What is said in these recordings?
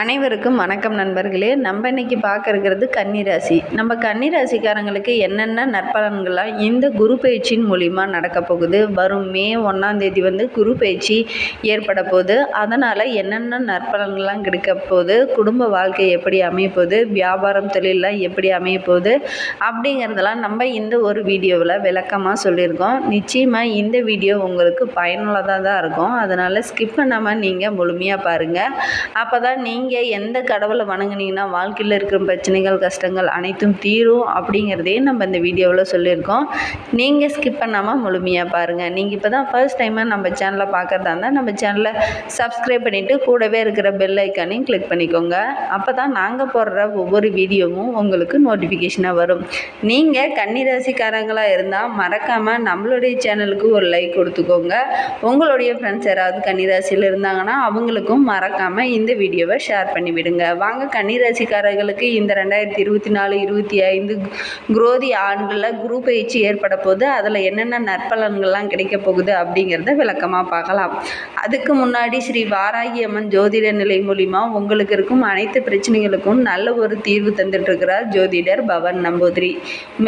அனைவருக்கும் வணக்கம் நண்பர்களே. நம்ம இன்னைக்கு பார்க்க இருக்கிறது கன்னிராசி. நம்ம கன்னிராசிக்காரங்களுக்கு என்னென்ன நற்பலன்கள்லாம் இந்த குரு பயிற்சியின் மூலிமா நடக்க போகுது? வரும் மே ஒன்றாம் தேதி வந்து குரு பயிற்சி ஏற்பட போகுது. அதனால் என்னென்ன நற்பலன்கள்லாம் கிடைக்க போகுது? குடும்ப வாழ்க்கை எப்படி அமைய போகுது? வியாபாரம் தொழிலெலாம் எப்படி அமைய போகுது? அப்படிங்கிறதெல்லாம் நம்ம இந்த ஒரு வீடியோவில் விளக்கமாக சொல்லியிருக்கோம். நிச்சயமாக இந்த வீடியோ உங்களுக்கு பயனுள்ளதாக தான் இருக்கும். அதனால் ஸ்கிப் பண்ணாமல் நீங்கள் முழுமையாக பாருங்கள் அப்போ தான் நீங்கள் நீங்கள் எந்த கடவுளை வணங்குனீங்கன்னா வாழ்க்கையில் இருக்கிற பிரச்சனைகள் கஷ்டங்கள் அனைத்தும் தீரும் அப்படிங்கிறதையும் நம்ம இந்த வீடியோவில் சொல்லியிருக்கோம். நீங்கள் ஸ்கிப் பண்ணாமல் முழுமையாக பாருங்கள் நீங்கள் இப்போ தான் ஃபர்ஸ்ட் டைமாக நம்ம சேனலை பார்க்குறதா இருந்தால் நம்ம சேனலை சப்ஸ்கிரைப் பண்ணிவிட்டு கூடவே இருக்கிற பெல் ஐக்கானையும் கிளிக் பண்ணிக்கோங்க. அப்போ தான் நாங்கள் போடுற ஒவ்வொரு வீடியோவும் உங்களுக்கு நோட்டிஃபிகேஷனாக வரும். நீங்கள் கன்னிராசிக்காரங்களாக இருந்தால் மறக்காமல் நம்மளுடைய சேனலுக்கு ஒரு லைக் கொடுத்துக்கோங்க. உங்களுடைய ஃப்ரெண்ட்ஸ் யாராவது கன்னிராசியில் இருந்தாங்கன்னா அவங்களுக்கும் மறக்காமல் இந்த வீடியோவை ஷேர் ஷேர் பண்ணிவிடுங்க வாங்க கன்னிராசிக்காரர்களுக்கு இந்த ரெண்டாயிரத்தி இருபத்தி நாலு இருபத்தி ஐந்து குரோதி ஆண்களில் குரு பயிற்சி ஏற்பட போது அதில் என்னென்ன நற்பலன்கள்லாம் கிடைக்க போகுது அப்படிங்கிறத விளக்கமாக பார்க்கலாம். அதுக்கு முன்னாடி ஸ்ரீ வாராகி அம்மன் ஜோதிட நிலை மூலிமா உங்களுக்கு இருக்கும் அனைத்து பிரச்சனைகளுக்கும் நல்ல ஒரு தீர்வு தந்துட்டுருக்கிறார் ஜோதிடர் பவன் நம்பூதிரி.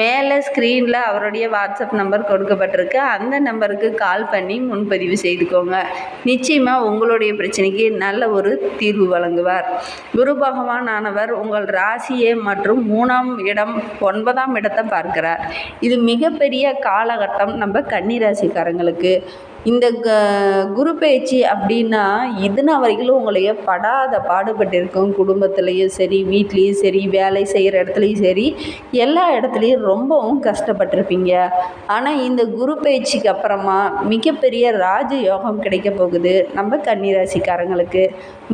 மேலே ஸ்க்ரீனில் அவருடைய வாட்ஸ்அப் நம்பர் கொடுக்கப்பட்டிருக்கு. அந்த நம்பருக்கு கால் பண்ணி முன்பதிவு செய்துக்கோங்க. நிச்சயமாக உங்களுடைய பிரச்சனைக்கு நல்ல ஒரு தீர்வு வழங்குவார். குரு பகவான் ஆனவர் உங்கள் ராசியை மற்றும் மூணாம் இடம் ஒன்பதாம் இடத்தை பார்க்கிறார். இது மிகப்பெரிய காலகட்டம் நம்ம கன்னிராசிக்காரங்களுக்கு இந்த க குரு பயிற்சி அப்படின்னா இதுனா வரைக்கும் உங்களைய படாத பாடுபட்டிருக்கும் குடும்பத்துலேயும் சரி வீட்லேயும் சரி வேலை செய்கிற இடத்துலையும் சரி எல்லா இடத்துலையும் ரொம்பவும் கஷ்டப்பட்டிருப்பீங்க. ஆனால் இந்த குரு பயிற்சிக்கு அப்புறமா மிகப்பெரிய ராஜ யோகம் கிடைக்க போகுது. நம்ம கன்னிராசிக்காரங்களுக்கு.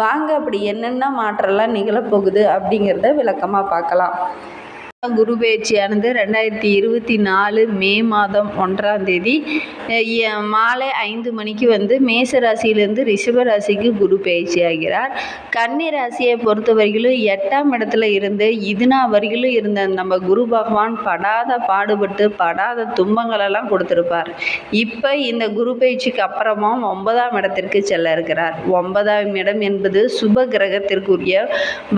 வாங்க அப்படி என்னென்ன மாற்றம்லாம் நிகழப்போகுது அப்படிங்கிறத விளக்கமாக பார்க்கலாம். குரு பயிற்சியானது ரெண்டாயிரத்தி இருபத்தி நாலு மே மாதம் ஒன்றாம் தேதி. மாலை ஐந்து மணிக்கு வந்து மேச ராசியிலேருந்து ரிஷப ராசிக்கு குரு பயிற்சி ஆகிறார் கன்னி ராசியை பொறுத்த வரையிலும் எட்டாம் இடத்துல இருந்து இதுனா வரையிலும் இருந்த நம்ம குரு பகவான் படாத பாடுபட்டு படாத துன்பங்களெல்லாம் கொடுத்துருப்பார். இப்போ இந்த குரு பயிற்சிக்கு அப்புறமா ஒன்பதாம் இடத்திற்கு செல்ல இருக்கிறார். ஒன்பதாம் இடம் என்பது சுப கிரகத்திற்குரிய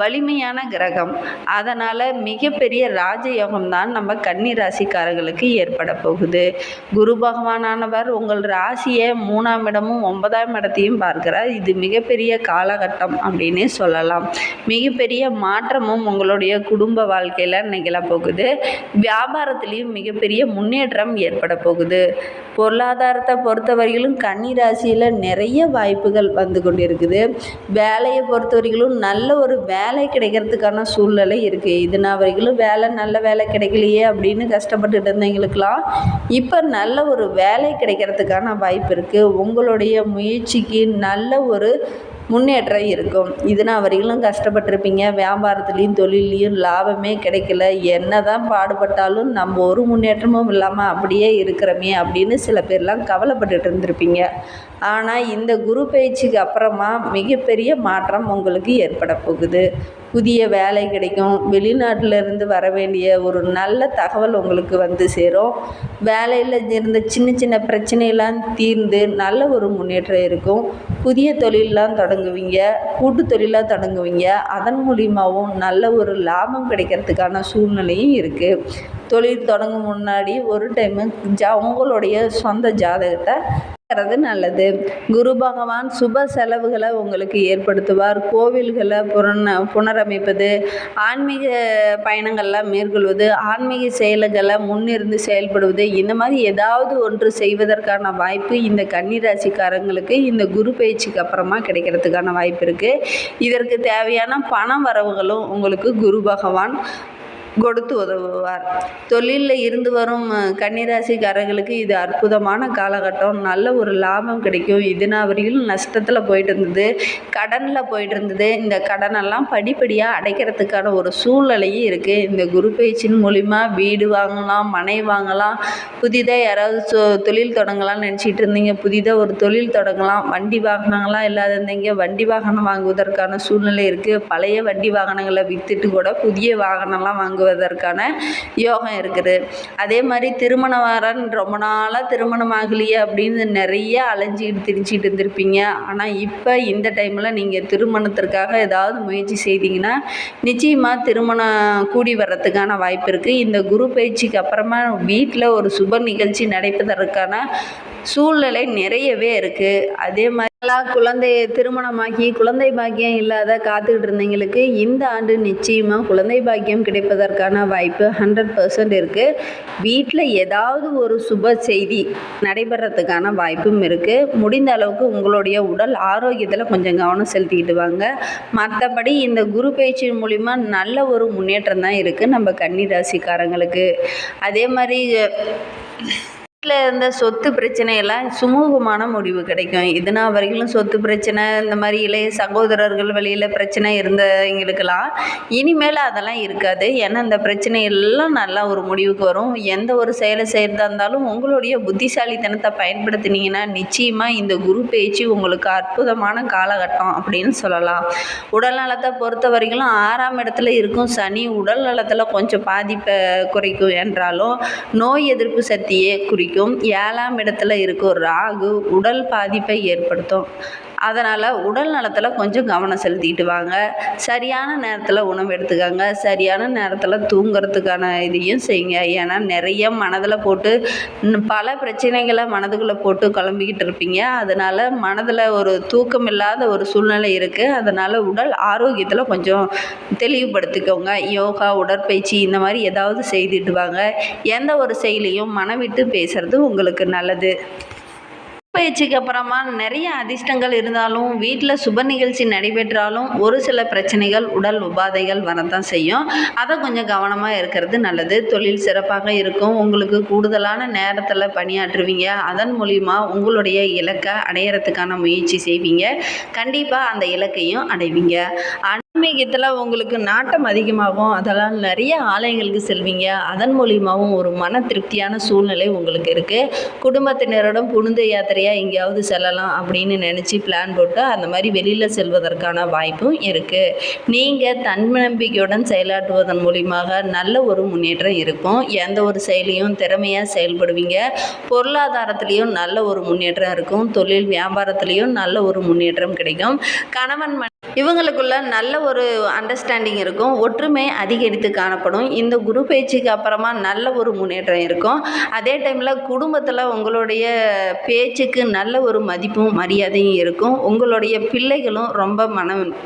வலிமையான கிரகம். அதனால் மிகப்பெரிய ராஜயோகம் தான் நம்ம கன்னி ராசிக்காரர்களுக்கு ஏற்பட போகுது. குரு பகவானானவர் உங்கள் ராசியை மூணாம் இடமும் ஒன்பதாம் இடத்தையும் பார்க்கிறார். இது மிகப்பெரிய காலகட்டம் அப்படின்னே சொல்லலாம். மிகப்பெரிய மாற்றமும் உங்களுடைய குடும்ப வாழ்க்கையில் நிகழ போகுது. வியாபாரத்திலையும் மிகப்பெரிய முன்னேற்றம் ஏற்பட போகுது. பொருளாதாரத்தை பொறுத்தவரையிலும் கன்னி ராசியில் நிறைய வாய்ப்புகள் வந்து கொண்டிருக்குது. வேலையை பொறுத்தவரையிலும் நல்ல ஒரு வேலை கிடைக்கிறதுக்கான சூழ்நிலை இருக்குது இதுனா வரைக்கும் வேலை நல்ல வேலை கிடைக்கலையே அப்படின்னு கஷ்டப்பட்டுட்டு இருந்தவங்களுக்கெல்லாம் இப்போ நல்ல ஒரு வேலை கிடைக்கிறதுக்கான வாய்ப்பு இருக்குது உங்களுடைய முயற்சிக்கு நல்ல ஒரு முன்னேற்றம் இருக்கும். இதனால் வரையிலும் கஷ்டப்பட்டிருப்பீங்க. வியாபாரத்துலேயும் தொழிலையும் லாபமே கிடைக்கல. என்ன தான் பாடுபட்டாலும் நம்ம ஒரு முன்னேற்றமும் இல்லாமல் அப்படியே இருக்கிறோமே அப்படின்னு சில பேர்லாம் கவலைப்பட்டுட்டு இருந்திருப்பீங்க. ஆனால் இந்த குரு பயிற்சிக்கு அப்புறமா மிகப்பெரிய மாற்றம் உங்களுக்கு ஏற்பட போகுது. புதிய வேலை கிடைக்கும். வெளிநாட்டிலேருந்து வர வேண்டிய ஒரு நல்ல தகவல் உங்களுக்கு வந்து சேரும். வேலையில் இருந்த சின்ன சின்ன பிரச்சனையெல்லாம் தீர்ந்து நல்ல ஒரு முன்னேற்றம் இருக்கும். புதிய தொழிலெலாம் தொடங்குவீங்க. கூட்டு தொழிலாக தொடங்குவீங்க. அதன் மூலியமாகவும் நல்ல ஒரு லாபம் கிடைக்கிறதுக்கான சூழ்நிலையும் இருக்குது தொழில் தொடங்கும் முன்னாடி ஒரு டைமு ஜா உங்களுடைய சொந்த ஜாதகத்தை இருக்கிறது நல்லது. குரு பகவான் சுப செலவுகளை உங்களுக்கு ஏற்படுத்துவார். கோவில்களை புன புனரமைப்பது ஆன்மீக பயணங்கள்லாம் மேற்கொள்வது ஆன்மீக செயல்களை முன்னிருந்து செயல்படுவது இந்த மாதிரி ஏதாவது ஒன்று செய்வதற்கான வாய்ப்பு இந்த கன்னிராசிக்காரங்களுக்கு இந்த குரு பயிற்சிக்கு அப்புறமா கிடைக்கிறதுக்கான வாய்ப்பு இருக்குது இதற்கு தேவையான பண வரவுகளும் உங்களுக்கு குரு பகவான் கொடுத்து உதவுவார். தொழிலில் இருந்து வரும் கன்னிராசிக்காரர்களுக்கு இது அற்புதமான காலகட்டம். நல்ல ஒரு லாபம் கிடைக்கும். இதுனா வரையிலும் நஷ்டத்தில் போயிட்டு இருந்தது கடனில் போயிட்டு இருந்தது இந்த கடனெல்லாம் படிப்படியாக அடைக்கிறதுக்கான ஒரு சூழ்நிலையும் இருக்குது இந்த குரு பயிற்சியின் மூலிமா வீடு வாங்கலாம் மனை வாங்கலாம். புதிதாக யாராவது சொ தொழில் தொடங்கலாம்னு நினச்சிட்டு இருந்தீங்க. புதிதாக ஒரு தொழில் தொடங்கலாம். வண்டி வாகனங்களாம் இல்லாத இருந்தீங்க. வண்டி வாகனம் வாங்குவதற்கான சூழ்நிலை இருக்குது பழைய வண்டி வாகனங்களை விற்றுட்டு கூட புதிய வாகனம்லாம் வாங்க வாங்குவதற்கான யோகம் இருக்குது. அதே மாதிரி திருமண வரன் ரொம்ப நாளாக திருமணம் ஆகலையே அப்படின்னு நிறைய அலைஞ்சிக்கிட்டு திரிச்சிக்கிட்டு இருந்திருப்பீங்க. ஆனால் இப்போ இந்த டைமில் நீங்கள் திருமணத்திற்காக ஏதாவது முயற்சி செய்தீங்கன்னா நிச்சயமாக திருமணம் கூடி வர்றதுக்கான வாய்ப்பு இருக்குது இந்த குரு பயிற்சிக்கு அப்புறமா வீட்டில் ஒரு சுப நிகழ்ச்சி நடைபெறதற்கான சூழ்நிலை நிறையவே இருக்குது அதே மாதிரி குழந்தை திருமணமாகி குழந்தை பாக்கியம் இல்லாத காத்துக்கிட்டு இருந்தவங்களுக்கு இந்த ஆண்டு நிச்சயமாக குழந்தை பாக்கியம் கிடைப்பதற்கான வாய்ப்பு ஹண்ட்ரட் பர்சன்ட் இருக்குது வீட்டில் ஏதாவது ஒரு சுப செய்தி நடைபெறத்துக்கான வாய்ப்பும் இருக்குது முடிந்த அளவுக்கு உங்களுடைய உடல் ஆரோக்கியத்தில் கொஞ்சம் கவனம் செலுத்திக்கிட்டு வாங்க. மற்றபடி இந்த குரு பயிற்சியின் மூலிமா நல்ல ஒரு முன்னேற்றம் தான் இருக்குது நம்ம கன்னி ராசிக்காரங்களுக்கு. அதே மாதிரி வீட்டில் இருந்த சொத்து பிரச்சனையெல்லாம் சுமூகமான முடிவு கிடைக்கும். இதுனா வரைக்கும் சொத்து பிரச்சனை இந்த மாதிரி இளைய சகோதரர்கள் வழியில் பிரச்சனை இருந்தவங்களுக்கெல்லாம் இனிமேல் அதெல்லாம் இருக்காது. ஏன்னா இந்த பிரச்சனை எல்லாம் நல்லா ஒரு முடிவுக்கு வரும். எந்த ஒரு செயலை செய்கிறதா இருந்தாலும் உங்களுடைய புத்திசாலித்தனத்தை பயன்படுத்தினீங்கன்னா நிச்சயமாக இந்த குரு பேச்சு உங்களுக்கு அற்புதமான காலகட்டம் அப்படின்னு சொல்லலாம். உடல் நலத்தை பொறுத்த வரைக்கும் ஆறாம் இடத்துல இருக்கும் சனி உடல் நலத்தில் கொஞ்சம் பாதிப்பை குறைக்கும் என்றாலும் நோய் எதிர்ப்பு சக்தியை குறிக்கும். குறிக்கும் ஏழாம் இடத்துல இருக்கும் ராகு உடல் பாதிப்பை ஏற்படுத்தும். அதனால் உடல் நலத்தில் கொஞ்சம் கவனம் செலுத்திட்டு வாங்க சரியான நேரத்தில் உணவு எடுத்துக்கோங்க. சரியான நேரத்தில் தூங்குறதுக்கான இதையும் செய்யுங்க. ஏன்னா நிறைய மனதில் போட்டு பல பிரச்சனைகளை மனதுக்குள்ளே போட்டு குழம்பிக்கிட்டு இருப்பீங்க. அதனால் மனதில் ஒரு தூக்கம் இல்லாத ஒரு சூழ்நிலை இருக்குது அதனால் உடல் ஆரோக்கியத்தில் கொஞ்சம் தெளிவுபடுத்திக்கோங்க. யோகா உடற்பயிற்சி இந்த மாதிரி ஏதாவது செய்துட்டு வாங்க எந்த ஒரு செயலையும் மனம் விட்டு பேசுகிறது உங்களுக்கு நல்லது. பயிற்சிக்கு அப்புறமா நிறைய அதிர்ஷ்டங்கள் இருந்தாலும் வீட்டில் சுப நிகழ்ச்சி நடைபெற்றாலும் ஒரு சில பிரச்சனைகள் உடல் உபாதைகள் வரத்தான் செய்யும். அதை கொஞ்சம் கவனமாக இருக்கிறது நல்லது. தொழில் சிறப்பாக இருக்கும். உங்களுக்கு கூடுதலான நேரத்தில் பணியாற்றுவீங்க. அதன் மூலிமா உங்களுடைய இலக்கை அடையிறதுக்கான முயற்சி செய்வீங்க. கண்டிப்பாக அந்த இலக்கையும் அடைவீங்க. ஆன்மீகத்தில் உங்களுக்கு நாட்டம் அதிகமாகும். அதெல்லாம் நிறைய ஆலயங்களுக்கு செல்வீங்க. அதன் மூலியமாகவும் ஒரு மன திருப்தியான சூழ்நிலை உங்களுக்கு இருக்குது குடும்பத்தினரிடம் புனித யாத்திரையாக எங்கேயாவது செல்லலாம் அப்படின்னு நினச்சி பிளான் போட்டு அந்த மாதிரி வெளியில் செல்வதற்கான வாய்ப்பும் இருக்குது நீங்கள் தன்னம்பிக்கையுடன் செயலாற்றுவதன் மூலியமாக நல்ல ஒரு முன்னேற்றம் இருக்கும். எந்த ஒரு செயலையும் திறமையாக செயல்படுவீங்க. பொருளாதாரத்துலேயும் நல்ல ஒரு முன்னேற்றம் இருக்கும். தொழில் வியாபாரத்துலேயும் நல்ல ஒரு முன்னேற்றம் கிடைக்கும். கணவன் இவங்களுக்குள்ள நல்ல ஒரு அண்டர்ஸ்டாண்டிங் இருக்கும். ஒற்றுமை அதிகரித்து காணப்படும். இந்த குரு பயிற்சிக்கு அப்புறமா நல்ல ஒரு முன்னேற்றம் இருக்கும். அதே டைமில் குடும்பத்தில் உங்களுடைய பேச்சுக்கு நல்ல ஒரு மதிப்பும் மரியாதையும் இருக்கும். உங்களுடைய பிள்ளைகளும் ரொம்ப மனம்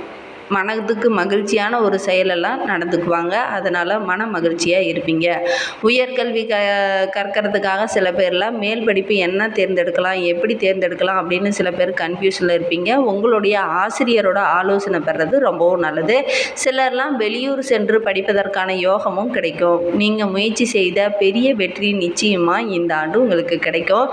மனதுக்கு மகிழ்ச்சியான ஒரு செயலெல்லாம் நடந்துக்குவாங்க. அதனால் மன மகிழ்ச்சியாக இருப்பீங்க. உயர்கல்வி க கற்கிறதுக்காக சில பேர்லாம் மேல் படிப்பு என்ன தேர்ந்தெடுக்கலாம் எப்படி தேர்ந்தெடுக்கலாம் அப்படின்னு சில பேர் கன்ஃபியூஷனில் இருப்பீங்க. உங்களுடைய ஆசிரியரோட ஆலோசனை பெறது ரொம்பவும் நல்லது. சிலர்லாம் வெளியூர் சென்று படிப்பதற்கான யோகமும் கிடைக்கும். நீங்கள் முயற்சி செய்த பெரிய வெற்றி நிச்சயமாக இந்த ஆண்டு உங்களுக்கு கிடைக்கும்.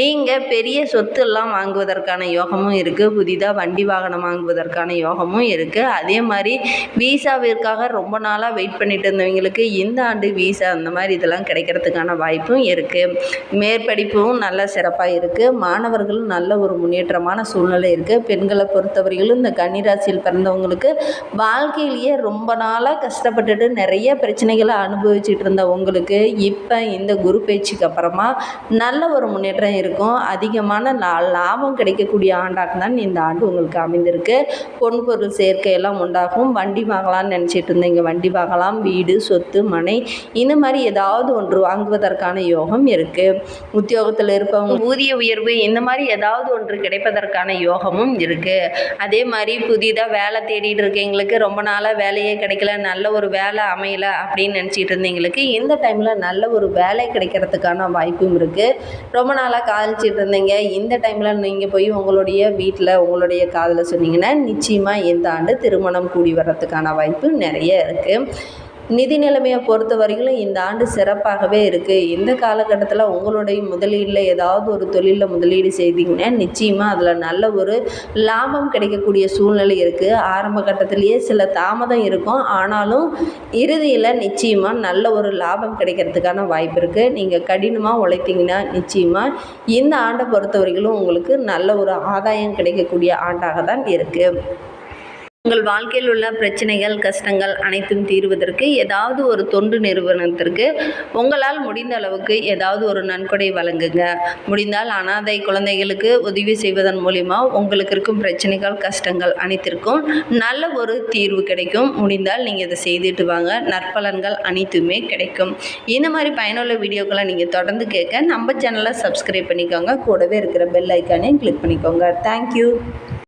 நீங்கள் பெரிய சொத்துலாம் வாங்குவதற்கான யோகமும் இருக்குது புதிதாக வண்டி வாகனம் வாங்குவதற்கான யோகமும் இருக்குது இருக்குது அதே மாதிரி வீசாவிற்காக ரொம்ப நாளாக வெயிட் பண்ணிட்டு இருந்தவங்களுக்கு இந்த ஆண்டு வீசா அந்த மாதிரி இதெல்லாம் கிடைக்கிறதுக்கான வாய்ப்பும் இருக்குது மேற்படிப்பும் நல்ல சிறப்பாக இருக்குது மாணவர்களும் நல்ல ஒரு முன்னேற்றமான சூழ்நிலை இருக்குது பெண்களை பொறுத்தவரையிலும் இந்த கன்னிராசியில் பிறந்தவங்களுக்கு வாழ்க்கையிலேயே ரொம்ப நாளாக கஷ்டப்பட்டுட்டு நிறைய பிரச்சனைகளை அனுபவிச்சுட்டு இருந்த உங்களுக்கு இப்போ இந்த குரு பயிற்சிக்கு அப்புறமா நல்ல ஒரு முன்னேற்றம் இருக்கும். அதிகமான லாபம் கிடைக்கக்கூடிய ஆண்டாக தான் இந்த ஆண்டு உங்களுக்கு அமைந்திருக்கு. பொன் பொருள் சேர்க்கை சேர்க்கையெல்லாம் உண்டாகும். வண்டி வாங்கலாம்னு நினச்சிட்டு இருந்தீங்க வண்டி வாங்கலாம். வீடு சொத்து மனை இந்த மாதிரி ஏதாவது ஒன்று வாங்குவதற்கான யோகம் இருக்குது உத்தியோகத்தில் இருப்பவங்க ஊதிய உயர்வு இந்த மாதிரி ஏதாவது ஒன்று கிடைப்பதற்கான யோகமும் இருக்குது அதே மாதிரி புதிதாக வேலை தேடிட்டு இருக்கவங்களுக்கு ரொம்ப நாளாக வேலையே கிடைக்கல. நல்ல ஒரு வேலை அமையலை அப்படின்னு நினச்சிட்டு இருந்தீங்களுக்கு இந்த டைமில் நல்ல ஒரு வேலை கிடைக்கிறதுக்கான வாய்ப்பும் இருக்குது ரொம்ப நாளாக காதலிச்சிட்டு இருந்தீங்க. இந்த டைமில் நீங்கள் போய் உங்களுடைய வீட்டில் உங்களுடைய காதலை சொன்னீங்கன்னா நிச்சயமாக இந்த ஆண்டு திருமணம் கூடி வர்றதுக்கான வாய்ப்பு நிறைய இருக்குது நிதி நிலைமையை பொறுத்த வரைக்கும் இந்த ஆண்டு சிறப்பாகவே இருக்குது இந்த காலகட்டத்தில் உங்களுடைய முதலீடில் ஏதாவது ஒரு தொழிலில் முதலீடு செய்தீங்கன்னா நிச்சயமாக அதில் நல்ல ஒரு லாபம் கிடைக்கக்கூடிய சூழ்நிலை இருக்குது ஆரம்ப கட்டத்திலேயே சில தாமதம் இருக்கும். ஆனாலும் இறுதியில் நிச்சயமாக நல்ல ஒரு லாபம் கிடைக்கிறதுக்கான வாய்ப்பு இருக்குது நீங்கள் கடினமாக உழைத்தீங்கன்னா நிச்சயமாக இந்த ஆண்டை பொறுத்த வரைக்கும் உங்களுக்கு நல்ல ஒரு ஆதாயம் கிடைக்கக்கூடிய ஆண்டாக தான் இருக்குது உங்கள் வாழ்க்கையில் உள்ள பிரச்சனைகள் கஷ்டங்கள் அனைத்தும் தீர்வதற்கு ஏதாவது ஒரு தொண்டு நிறுவனத்திற்கு உங்களால் முடிந்த அளவுக்கு ஏதாவது ஒரு நன்கொடை வழங்குங்க. முடிந்தால் அனாதை குழந்தைகளுக்கு உதவி செய்வதன் மூலிமா உங்களுக்கு இருக்கும் பிரச்சனைகள் கஷ்டங்கள் அனைத்திற்கும் நல்ல ஒரு தீர்வு கிடைக்கும். முடிந்தால் நீங்கள் இதை செய்துட்டு வாங்க. நற்பலன்கள் அனைத்துமே கிடைக்கும். இந்த மாதிரி பயனுள்ள வீடியோக்களை நீங்கள் தொடர்ந்து கேட்க நம்ம சேனலை சப்ஸ்கிரைப் பண்ணிக்கோங்க. கூடவே இருக்கிற பெல் ஐக்கானையும் கிளிக் பண்ணிக்கோங்க. தேங்க்யூ